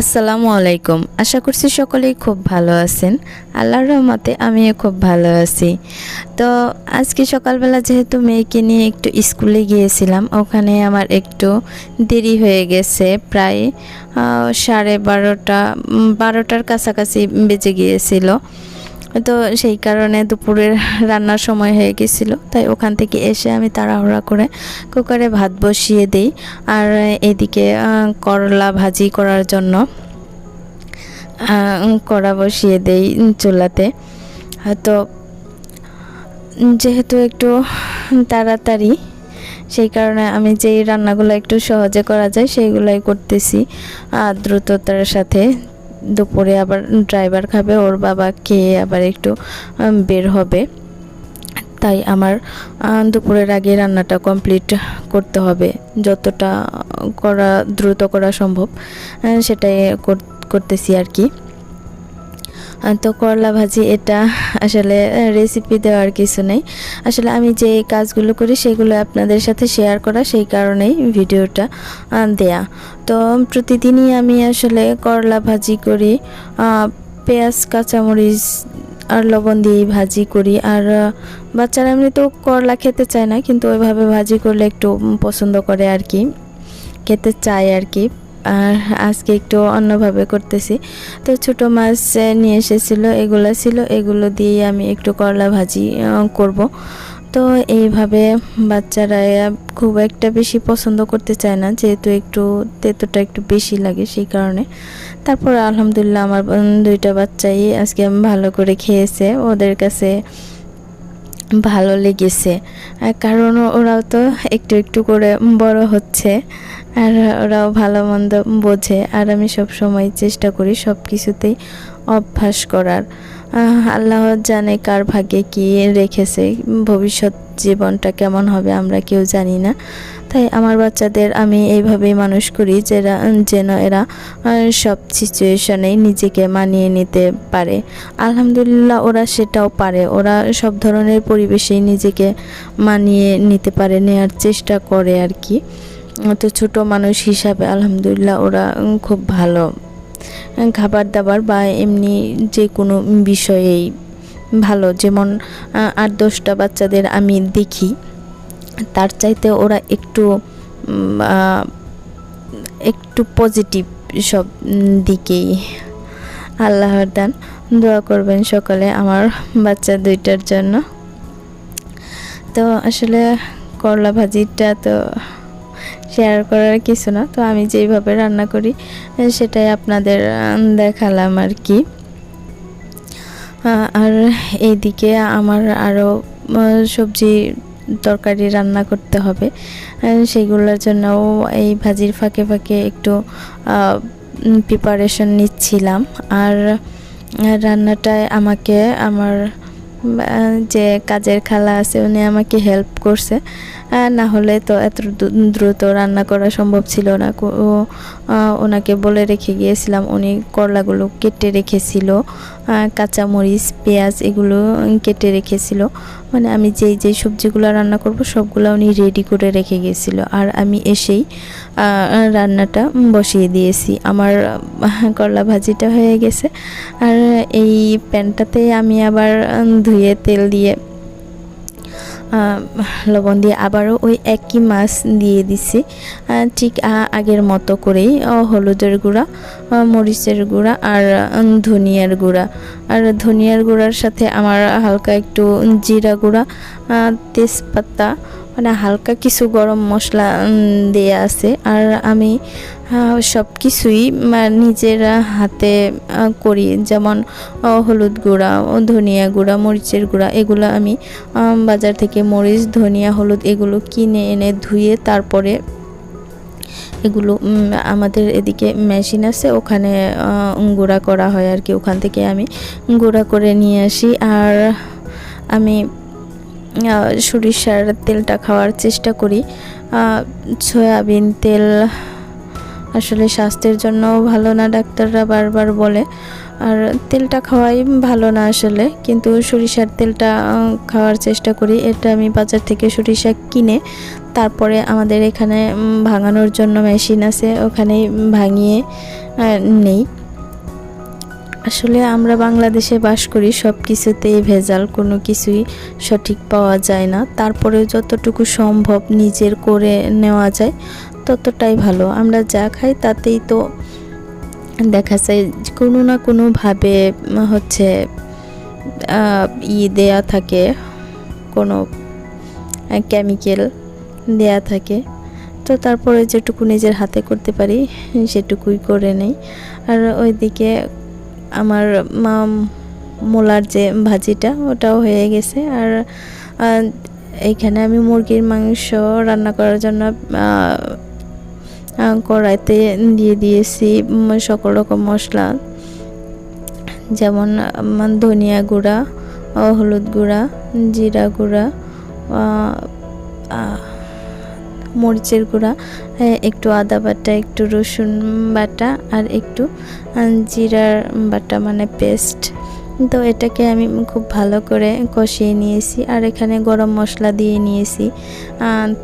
আসসালামু আলাইকুম। আশা করছি সকলেই খুব ভালো আছেন। আল্লাহর রহমতে আমিও খুব ভালো আছি। তো আজকে সকালবেলা যেহেতু মেয়েকে নিয়ে একটু স্কুলে গিয়েছিলাম, ওখানে আমার একটু দেরি হয়ে গেছে। প্রায় সাড়ে বারোটা বারোটার কাছাকাছি বেজে গিয়েছিল। তো সেই কারণে দুপুরের রান্নার সময় হয়ে গেছিল। তাই ওখান থেকে এসে আমি তাড়াহুড়া করে কুকারে ভাত বসিয়ে দিই। আর এদিকে করলা ভাজি করার জন্য কড়া বসিয়ে দেই চুলাতে। তো যেহেতু একটু তাড়াতাড়ি, সেই কারণে আমি যেই রান্নাগুলো একটু সহজে করা যায়, সেইগুলোই করতেছি দ্রুততার সাথে। দুপুরে আবার ড্রাইভার খাবে, ওর বাবা খেয়ে আবার একটু বের হবে। তাই আমার দুপুরের আগে রান্নাটা কমপ্লিট করতে হবে। যতটা করা, দ্রুত করা সম্ভব সেটাই কর- করতেছি আর কি। তো করলা ভাজি এটা আসলে রেসিপি দেওয়ার কিছু নেই। আসলে আমি যে কাজগুলো করি সেগুলো আপনাদের সাথে শেয়ার করা, সেই কারণেই ভিডিওটা দেয়া। তো প্রতিদিনই আমি আসলে করলা ভাজি করি পেঁয়াজ, কাঁচামরিচ আর লবণ দিয়েই ভাজি করি। আর বাচ্চারা এমনি তো করলা খেতে চায় না, কিন্তু ওইভাবে ভাজি করলে একটু পছন্দ করে আর কি, খেতে চায় আর কি। আর আজকে একটু অন্যভাবে করতেছি। তো ছোট মাছ নিয়ে এসেছিল, এগুলো ছিল, এগুলো দিয়ে আমি একটু করলা ভাজি করব। তো এইভাবে বাচ্চারা খুব একটা বেশি পছন্দ করতে চায় না, যেহেতু একটু তেতোটা একটু বেশি লাগে সেই কারণে। তারপর আলহামদুলিল্লাহ আমার দুইটা বাচ্চাই আজকে ভালো করে খেয়েছে, ওদের কাছে ভালো লেগেছে। কারণ ওরাও তো একটু একটু করে বড় হচ্ছে। আর ওরাও ভালো মন্দ বোঝে। আর আমি সব সময় চেষ্টা করি সব কিছুতেই অভ্যাস করার। আল্লাহ জানে কার ভাগে কি রেখেছে ভবিষ্যৎ জীবনটা কেমন হবে আমরা কেউ জানি না। তাই আমার বাচ্চাদের আমি এইভাবেই মানুষ করি যেরা যেন এরা সব সিচুয়েশনেই নিজেকে মানিয়ে নিতে পারে। আলহামদুলিল্লাহ ওরা সেটাও পারে। ওরা সব ধরনের পরিবেশেই নিজেকে মানিয়ে নিতে পারে নেওয়ার চেষ্টা করে আর কি। তো ছোট মানুষ হিসাবে আলহামদুলিল্লাহ ওরা খুব ভালো। খাবার দাবার বা এমনি যে কোনো বিষয়েই ভালো। যেমন আট, দশটা বাচ্চাদের আমি দেখি। তার চাইতে ওরা একটু একটু পজিটিভ সব দিকেই। আল্লাহর দান, দোয়া করবেন সকলে আমার বাচ্চা দুইটার জন্য। তো আসলে করলা ভাজিটা তো শেয়ার করার কিছু না। তো আমি যেইভাবে রান্না করি, সেটাই আপনাদের দেখালাম আর কি। আর এইদিকে আমার আরও সবজি তরকারি রান্না করতে হবে। সেইগুলোর জন্যও এই ভাজির ফাঁকে ফাঁকে একটু প্রিপারেশন নিচ্ছিলাম। আর রান্নাটায় আমাকে, আমার যে কাজের খালা আছে, উনি আমাকে হেল্প করছে। না হলে তো এত দ্রু- দ্রুত রান্না করা সম্ভব ছিল না। ওনাকে বলে রেখে গিয়েছিলাম, উনি করলাগুলো কেটে রেখেছিল কাঁচামরিচ, পেঁয়াজ এগুলো কেটে রেখেছিল। মানে আমি যেই যেই সবজিগুলো রান্না করব, সবগুলো উনি রেডি করে রেখে গিয়েছিল। আর আমি এসেই রান্নাটা বসিয়ে দিয়েছি। আমার করলা ভাজিটা হয়ে গেছে। আর এই প্যানটাতে আমি আবার ধুয়ে তেল দিয়ে লবণ দিয়ে আবারও ওই একই মাছ দিয়ে দিছি। ঠিক আগের মতো করেই হলুদের গুঁড়া মরিচের গুঁড়া আর ধনিয়ার গুঁড়া। আর ধনিয়ার গুঁড়ার সাথে আমার হালকা একটু জিরা গুঁড়া তেজপাতা মানে হালকা কিছু গরম মশলা দেয়া আছে। আর আমি সব কিছুই নিজের হাতে করি। যেমন হলুদ গুঁড়া ধনিয়া গুঁড়া, মরিচের গুঁড়া, এগুলো আমি বাজার থেকে মরিচ, ধনিয়া, হলুদ, এগুলো কিনে এনে ধুয়ে তারপরে এগুলো আমাদের এদিকে মেশিন আছে, ওখানে গুঁড়া করা হয় আর কি। ওখান থেকে আমি গুঁড়া করে নিয়ে আসি। আর আমি সরিষার তেলটা খাওয়ার চেষ্টা করি। সয়াবিন তেল আসলে স্বাস্থ্যের জন্য ভালো না, ডাক্তাররা বারবার বলে। আর তেলটা খাওয়াই ভালো না আসলে, কিন্তু সরিষার তেলটা খাওয়ার চেষ্টা করি। এটা আমি বাজার থেকে সরিষা কিনে তারপরে আমাদের এখানে ভাঙানোর জন্য মেশিন আছে, ওখানেই ভাঙিয়ে নেই। আসলে আমরা বাংলাদেশে বাস করি সব কিছুতেই ভেজাল, কোনো কিছুই সঠিক পাওয়া যায় না। তারপরে যতটুকু সম্ভব নিজের করে নেওয়া যায়, ততটাই ভালো। আমরা যা খাই তাতেই তো দেখা যায় কোনো না কোনোভাবে হচ্ছে ই দেয়া থাকে, কোনো কেমিক্যাল দেয়া থাকে। তো তারপরে যেটুকু নিজের হাতে করতে পারি, সেটুকুই করে নেই। আর ওইদিকে আমার মা মোলার যে ভাজিটা ওটাও হয়ে গেছে। আর আহ, এইখানে আমি মুরগির মাংস রান্না করার জন্য কড়াইতে দিয়ে দিয়েছি সকল রকম মশলা। যেমন ধনিয়া গুঁড়া হলুদ গুঁড়া জিরা গুঁড়া মরিচের গুঁড়া একটু আদা বাটা, একটু রসুন বাটা আর একটু জিরার বাটা মানে পেস্ট। তো এটাকে আমি খুব ভালো করে কষিয়ে নিয়েছি আর এখানে গরম মশলা দিয়ে নিয়েছি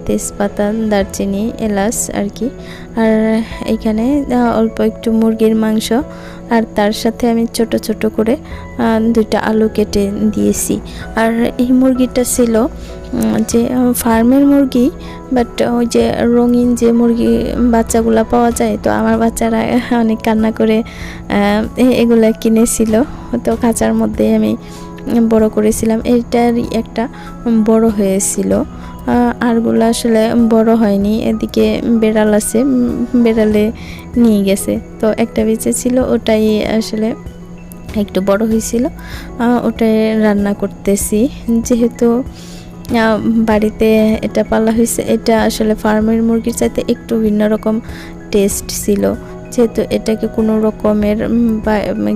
তেজপাতা, দারচিনি, এলাচ আর কি। আর এখানে অল্প একটু মুরগির মাংস আর তার সাথে আমি ছোট ছোট করে দুইটা আলু কেটে দিয়েছি। আর এই মুরগিটা ছিল যে ফার্মের মুরগি বাট ওই যে রঙিন যে মুরগি বাচ্চাগুলো পাওয়া যায়, তো আমার বাচ্চারা অনেক কান্না করে এগুলা কিনেছিল। তো খাঁচার মধ্যে আমি বড় করেছিলাম। এটারই একটা বড় হয়েছিল। আরগুলো আসলে বড় হয়নি, এদিকে বেড়াল আছে বেড়ালে নিয়ে গেছে। তো একটা বেঁচে ছিল, ওটাই আসলে একটু বড় হয়েছিল। ওটাই রান্না করতেছি। যেহেতু বাড়িতে এটা পালা হয়েছে, এটা আসলে ফার্মের মুরগির চাইতে একটু ভিন্ন রকম টেস্ট ছিল। যেহেতু এটাকে কোনো রকমের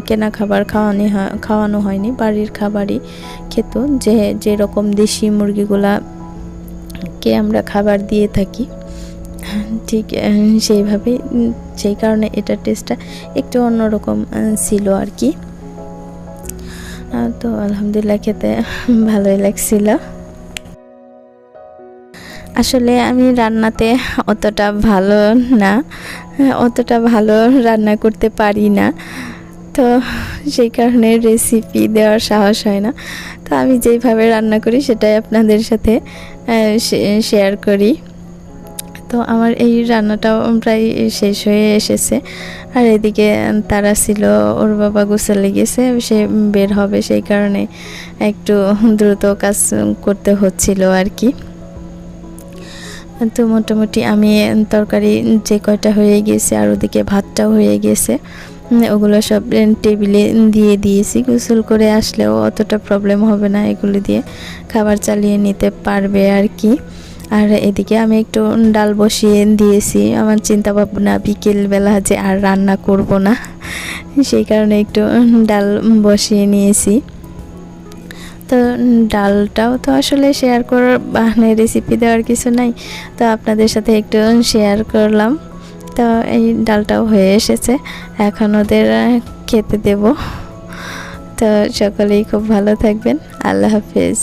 কেনা খাবার খাওয়ানি খাওয়ানো হয়নি, বাড়ির খাবারই খেত। যে, যেরকম দেশি মুরগিগুলা কে আমরা খাবার দিয়ে থাকি, ঠিক সেইভাবেই সেই কারণে এটার টেস্টটা একটু অন্যরকম ছিল আর কি। তো আলহামদুলিল্লাহ খেতে ভালোই লাগছিল। আসলে আমি রান্নাতে অতটা ভালো না, অতটা ভালো রান্না করতে পারি না। তো সেই কারণে রেসিপি দেওয়ার সাহস হয় না। তো আমি যেইভাবে রান্না করি সেটাই আপনাদের সাথে শেয়ার করি। তো আমার এই রান্নাটাও প্রায় শেষ হয়ে এসেছে। আর এদিকে তারা ছিল, ওর বাবা গোসলে গেছে, সে বের হবে সেই কারণে একটু দ্রুত কাজ করতে হচ্ছিল আর কি। তো মোটামুটি আমি তরকারি যে কয়টা হয়ে গেছে আর ওদিকে ভাতটাও হয়ে গেছে, ওগুলো সব টেবিলে দিয়ে দিয়েছি। গোসল করে আসলেও অতটা প্রবলেম হবে না এগুলো দিয়ে। খাবার চালিয়ে নিতে পারবে আর কি। আর এদিকে আমি একটু ডাল বসিয়ে দিয়েছি। আমার চিন্তা ভাবনা বিকেলবেলা যে আর রান্না করব না, সেই কারণে একটু ডাল বসিয়ে নিয়েছি। তো ডালটাও তো আসলে শেয়ার করার মানে রেসিপি দেওয়ার কিছু নাই, তো আপনাদের সাথে একটু শেয়ার করলাম। তো এই ডালটাও হয়ে এসেছে, এখন ওদের খেতে দেব। তো সকলেই খুব ভালো থাকবেন, আল্লাহ হাফেজ।